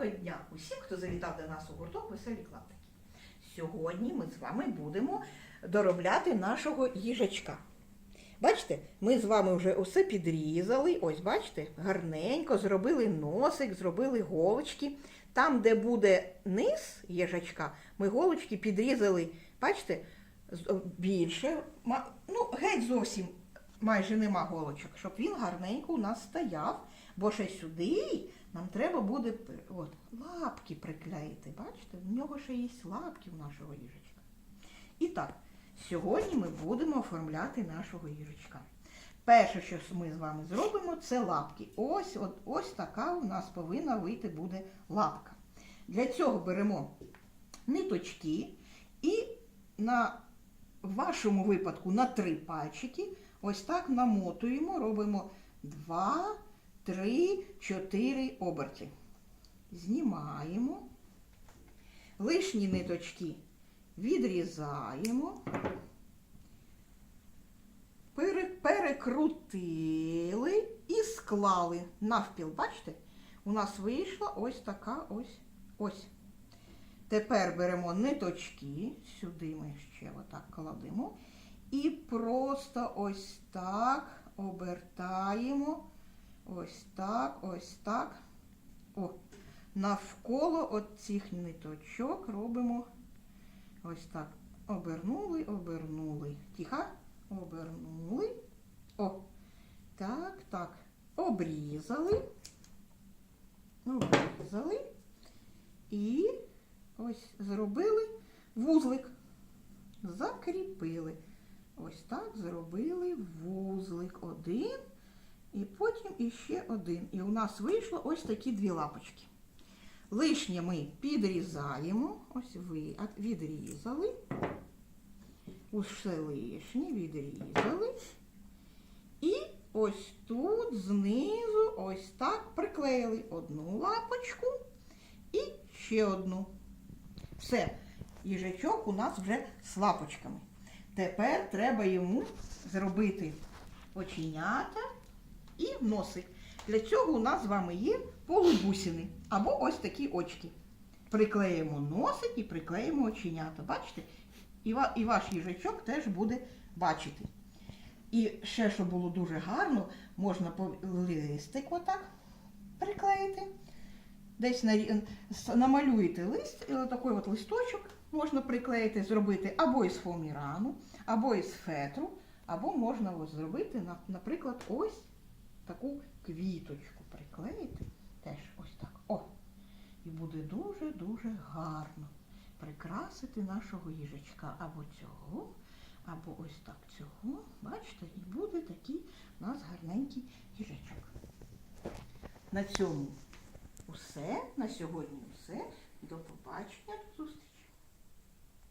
Доброго дня усім, хто завітав до нас у гурток Веселі клаптики. Сьогодні ми з вами будемо доробляти нашого їжачка. Бачите, ми з вами вже усе підрізали. Ось, бачите, гарненько зробили носик, зробили голочки. Там, де буде низ їжачка, ми голочки підрізали, бачите, більше, ну, геть зовсім майже нема голочок, щоб він гарненько у нас стояв. Бо ще сюди нам треба буде от, лапки приклеїти. Бачите, в нього ще є лапки у нашого їжачка. І так, сьогодні ми будемо оформляти нашого їжачка. Перше, що ми з вами зробимо, це лапки. Ось, от, ось така у нас повинна вийти буде лапка. Для цього беремо ниточки і на в вашому випадку на три пальчики ось так намотуємо, робимо два, три, чотири оберти. Знімаємо. Лишні ниточки відрізаємо. Перекрутили і склали навпіл. Бачите? У нас вийшла ось така ось ось. Тепер беремо ниточки, сюди ми ще отак кладемо. І просто ось так обертаємо. Ось так, ось так. О, навколо от цих ниточок робимо ось так. Обернули, обернули. Тихо. Обернули. О, так, так. Обрізали. Обрізали. І ось зробили вузлик. Закріпили. Ось так зробили вузлик один. І потім іще один. І у нас вийшло ось такі дві лапочки. Лишнє ми підрізаємо. Ось ви відрізали. Усе лишнє відрізали. І ось тут знизу ось так приклеїли одну лапочку і ще одну. Все, їжачок у нас вже з лапочками. Тепер треба йому зробити оченята і носик. Для цього у нас з вами є полубусини або ось такі очки. Приклеїмо носик і приклеїмо оченята. Бачите? І, ваш їжачок теж буде бачити. І ще, щоб було дуже гарно, можна листик отак приклеїти. Десь на, намалюєте лист, і отакий от листочок можна приклеїти, зробити або із фоамірану, або із фетру, або можна ось зробити, наприклад, ось таку квіточку приклеїти. Теж ось так. О! І буде дуже-дуже гарно прикрасити нашого їжачка або цього, або ось так цього. Бачите, і буде такий у нас гарненький їжачок. На цьому усе. На сьогодні все. До побачення, до зустрічі.